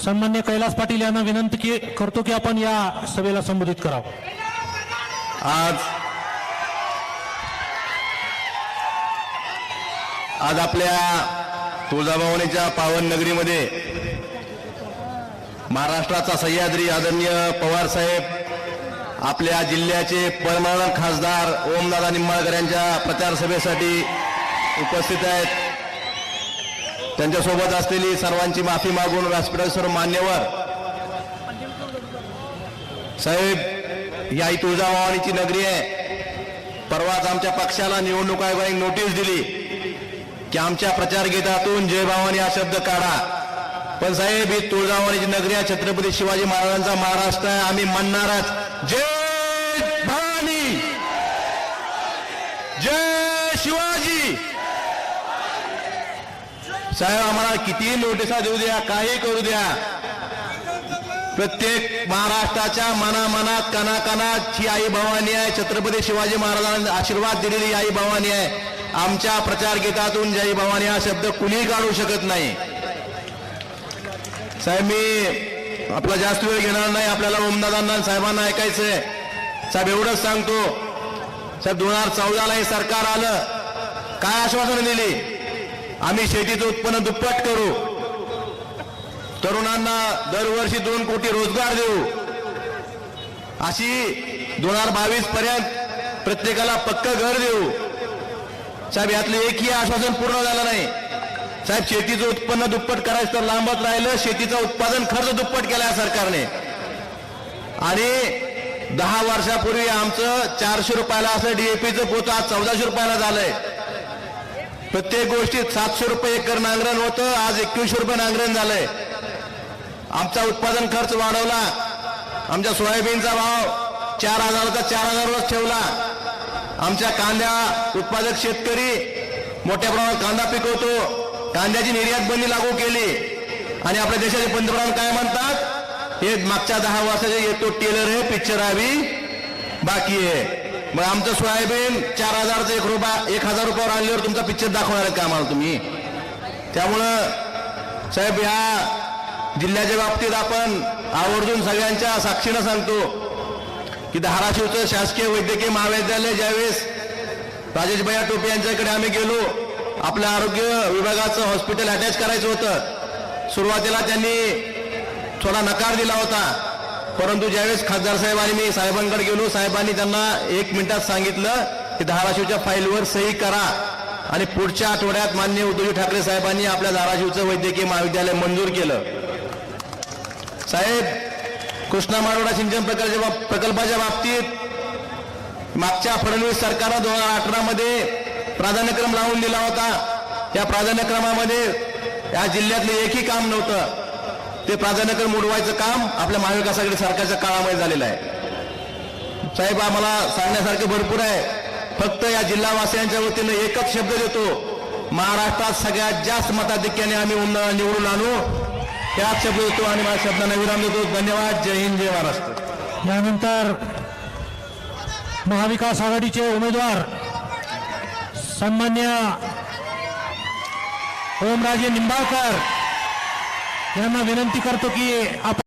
सन्मान्य कैलास पाटील यांना विनंती की करतो की आपण या सभेला संबोधित करावं. आज आज आपल्या तुळजाभवानीच्या पावन नगरीमध्ये महाराष्ट्राचा सह्याद्री आदरणीय पवार साहेब आपल्या जिल्ह्याचे परमानंद खासदार ओमदादा निंबाळकर यांच्या प्रचार सभेसाठी उपस्थित आहेत. त्यांच्यासोबत असलेली सर्वांची माफी मागून व्यासपीठावर सर्व मान्यवर साहेब ही तुळजाभवानीची नगरी आहे. परवाच आमच्या पक्षाला निवडणूक आयोगाने नोटीस दिली की आमच्या प्रचार गीतातून जय भवानी हा शब्द काढा. पण साहेब ही तुळजाभवानीची नगरी आहे. छत्रपती शिवाजी महाराजांचा महाराष्ट्र आहे. आम्ही म्हणणारच जय भवानी जय शिवाजी साहेब आम्हाला कितीही नोटिसा देऊ द्या काही करू द्या. प्रत्येक महाराष्ट्राच्या मनामनात कणाकणात ही आई भवानी आहे. छत्रपती शिवाजी महाराजांना आशीर्वाद दिलेली आई भवानी आहे. आमच्या प्रचार गीतातून जय भवानी हा शब्द कुणीही काढू शकत नाही. साहेब मी आपला जास्त वेळ घेणार नाही. आपल्याला ओमदादांना साहेबांना ऐकायचंय साहेब एवढंच सांगतो. साहेब दोन हजार चौदाला हे सरकार आलं. काय आश्वासनं दिली? आम्ही शेतीचं उत्पन्न दुप्पट करू. तरुणांना दरवर्षी दोन कोटी रोजगार देऊ. अशी दोन हजार बावीस पर्यंत प्रत्येकाला पक्क घर देऊ. साहेब यातलं एकही आश्वासन पूर्ण झालं नाही. साहेब शेतीचं उत्पन्न दुप्पट करायचं तर लांबच राहिलं. शेतीचं उत्पादन खर्च दुप्पट केला सरकारने. आणि दहा वर्षापूर्वी आमचं चारशे रुपयाला असं डीएपीचं पोतं आज चौदाशे रुपयाला झालंय. प्रत्येक गोष्टीत सातशे रुपये एकर नांगरण होतं आज एकवीसशे रुपये नांगरण झालंय. आमचा उत्पादन खर्च वाढवला. आमच्या सोयाबीनचा भाव चार हजाराचा चार हजारवरच ठेवला. आमच्या कांद्या उत्पादक शेतकरी मोठ्या प्रमाणात कांदा पिकवतो. कांद्याची निर्यात बंदी लागू केली. आणि आपल्या देशाचे पंतप्रधान काय म्हणतात? हे मागच्या दहा वर्षाचे येतो टेलर हे पिक्चर हवी बाकी आहे. मग आमचं सोयाबीन चार हजारचं एक रुपया एक हजार रुपयावर आणल्यावर तुमचा पिक्चर दाखवणार आहे का आम्हाला तुम्ही? त्यामुळं साहेब ह्या जिल्ह्याच्या बाबतीत आपण आवर्जून सगळ्यांच्या साक्षीनं सांगतो की धाराशिवचं शासकीय वैद्यकीय महाविद्यालय ज्यावेळेस राजेशभैया टोपे यांच्याकडे आम्ही गेलो आपल्या आरोग्य विभागाचं हॉस्पिटल अटॅच करायचं होतं. सुरुवातीला त्यांनी थोडा नकार दिला होता. परंतु ज्यावेळेस खासदार साहेब आणि मी साहेबांकडे गेलो साहेबांनी त्यांना एक मिनिटात सांगितलं की धाराशिवच्या फाईलवर सही करा आणि पुढच्या आठवड्यात मान्य उद्धव ठाकरे साहेबांनी आपल्या धाराशिवचं वैद्यकीय महाविद्यालय मंजूर केलं. साहेब कृष्णा मारोडा सिंचन प्रकल्पाच्या प्रकल्पाच्या बाबतीत मागच्या फडणवीस सरकारनं दोन हजार अठरा मध्ये प्राधान्यक्रम लावून दिला होता. या प्राधान्यक्रमामध्ये या जिल्ह्यातले एकही काम नव्हतं. ते प्राधान्यकर मोडवायचं काम आपल्या महाविकासाकडे सरकारच्या काळामध्ये झालेलं आहे. साहेब आम्हाला सांगण्यासारखे भरपूर आहे. फक्त या जिल्हावासियांच्या वतीनं एकच शब्द देतो. महाराष्ट्रात सगळ्यात जास्त मताधिक्याने आम्ही उमदा निवडून आणू. त्याच शब्द देतो आणि माझ्या शब्दांना विराम देतो. धन्यवाद. जय हिंद जय महाराष्ट्र. यानंतर महाविकास आघाडीचे उमेदवार सन्मान्य ओमराजे निंबाळकर. यांना विनंती करतो की आपण